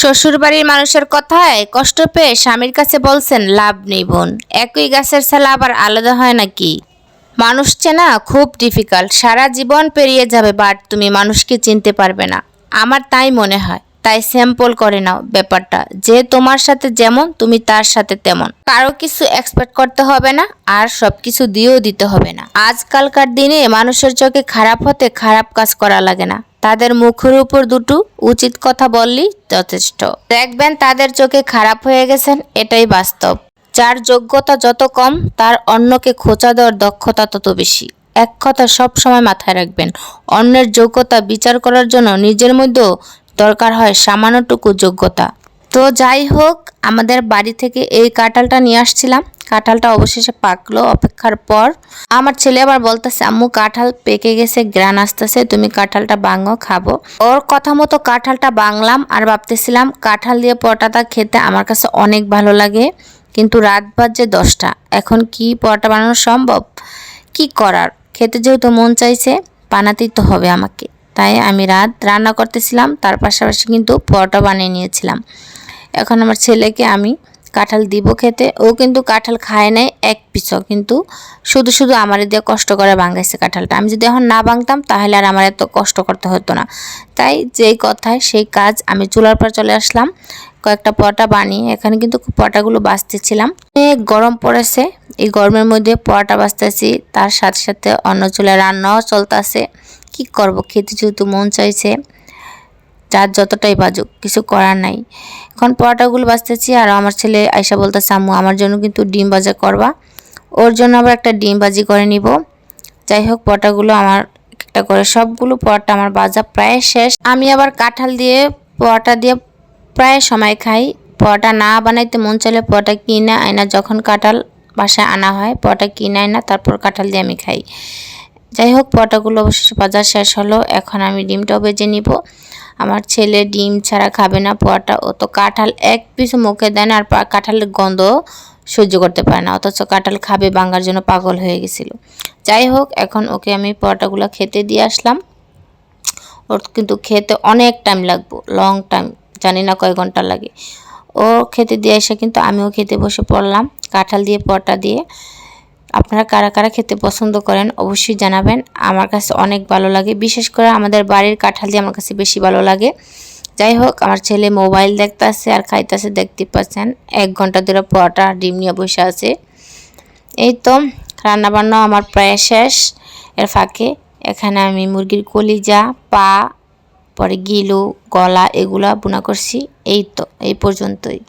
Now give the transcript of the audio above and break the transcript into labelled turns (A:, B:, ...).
A: শ্বশুরবাড়ির মানুষের কথায় কষ্ট পেয়ে স্বামীর কাছে বলছেন, লাভ নেই বোন, একই গাছের ছালা আবার আলাদা হয় নাকি? মানুষ চেনা খুব ডিফিকাল্ট সারা জীবন পেরিয়ে যাবে বাট তুমি মানুষকে চিনতে পারবে না। আমার তাই মনে হয়, তাই স্যাম্পল করে নাও ব্যাপারটা, যে তোমার সাথে যেমন, তুমি তার সাথে তেমন। কারও কিছু এক্সপেক্ট করতে হবে না, আর সব কিছু দিয়েও দিতে হবে না। আজকালকার দিনে মানুষের চোখে খারাপ হতে খারাপ কাজ করা লাগে না। তাদের মুখের উপর দুটো উচিত কথা বললেই যথেষ্ট। দেখবেন তাদের চোখে খারাপ হয়ে গেছেন, এটাই বাস্তব। যার যোগ্যতা যত কম, তার অন্যকে খোঁচা দেওয়ার দক্ষতা তত বেশি। এক কথা সব সময় মাথায় রাখবেন, অন্যের যোগ্যতা বিচার করার জন্য নিজের মধ্যেও দরকার হয় সামান্যটুকু যোগ্যতা। তো যাই হোক, আমাদের বাড়ি থেকে এই কাঁঠালটা নিয়ে আসছিলাম। কাঁঠালটা অবশেষে পাকলো অপেক্ষার পর। আমার ছেলে আবার বলতেছে, আম্মু, কাঁঠাল পেকে গেছে গ্রান আসতেছে, তুমি কাঁঠালটা বাঙো খাব। ওর কথা মতো কাঁঠালটা বাংলাম আর ভাবতেছিলাম, কাঁঠাল দিয়ে পরোটাটা খেতে আমার কাছে অনেক ভালো লাগে। কিন্তু রাত বাজে দশটা। এখন কি পরোটা বানানো সম্ভব? কি করার? খেতে যেহেতু মন চাইছে, বানাতেই তো হবে আমাকে। তাই আমি রাত রান্না করতেছিলাম, তার পাশাপাশি কিন্তু পরোটা বানিয়ে নিয়েছিলাম। এখন আমার ছেলেকে আমি কাঁঠাল দিব খেতে। ও কিন্তু কাঁঠাল খায় নাই এক পিছও কিন্তু শুধু শুধু আমার দিয়ে কষ্ট করে ভাঙাইছে কাঁঠালটা। আমি যদি এখন না ভাঙতাম, তাহলে আর আমার এত কষ্ট করতে হতো না। তাই যেই কথায় সেই কাজ আমি চুলার পর চলে আসলাম। কয়েকটা পরোটা বানিয়ে এখানে কিন্তু পরোটাগুলো বাঁচতেছিলাম। অনেক গরম পড়েছে। এই গরমের মধ্যে পরোটা বাঁচতেছি, তার সাথে সাথে অন্য চুলায় রান্নাও চলতেছে। কি করব? খেতে যেহেতু মন চাইছে। যার যতটাই বাজুক, কিছু করার নাই। এখন পরোটাগুলো বাঁচতেছি আর আমার ছেলে আয়সা বলতে আম্মু, আমার জন্য কিন্তু ডিম ভাজা করবা। ওর জন্য আবার একটা ডিম ভাজি করে নিব। যাই হোক পরোটাগুলো আমার একটা করে, সবগুলো পরোটা আমার বাজা প্রায় শেষ। আমি আবার কাঁঠাল দিয়ে পরোটা দিয়ে প্রায় সময় খাই। পরোটা না বানাইতে মন চলে পরোটা কিনে আয়না যখন কাঁঠাল বাসায় আনা হয়, পরোটা কিনে আয় না, তারপর কাঁঠাল দিয়ে আমি খাই। যাই হোক পটাগুলো অবশেষে বাজার শেষ হলো। এখন আমি ডিমটাও ভেজে নিব। আমার ছেলে ডিম ছাড়া খাবে না, পরোটা। ও তো কাঁঠাল এক পিস মুখে দেন আর কাঁঠালের গন্ধ সহ্য করতে পারে না। অথচ কাঁঠাল খাবে বাঙ্গার জন্য পাগল হয়ে গেছিল। যাই হোক এখন ওকে আমি পরোটাগুলো খেতে দিয়ে আসলাম। ওর কিন্তু খেতে অনেক টাইম লাগবো, লং টাইম, জানি না কয় ঘণ্টা লাগে। ও খেতে দিয়ে এসে কিন্তু আমিও খেতে বসে পড়লাম। কাঁঠাল দিয়ে, পরোটা দিয়ে। আপনারা কারা কারা খেতে পছন্দ করেন অবশ্যই জানাবেন। আমার কাছে অনেক ভালো লাগে। বিশেষ করে আমাদের বাড়ির কাঁঠাল দিয়ে আমার কাছে বেশি ভালো লাগে। যাই হোক, আমার ছেলে মোবাইল দেখতাছে আর খাইতেছে দেখতে পাচ্ছেন, এক ঘণ্টা ধরে পরোটা ডিম নিয়ে বসে আছে। এই তো রান্নাবান্না আমার প্রায় শেষ। এর ফাঁকে এখানে আমি মুরগির কলিজা, পা, পরে গিলু, গলা এগুলা বোনা করছি। এই তো, এই পর্যন্তই।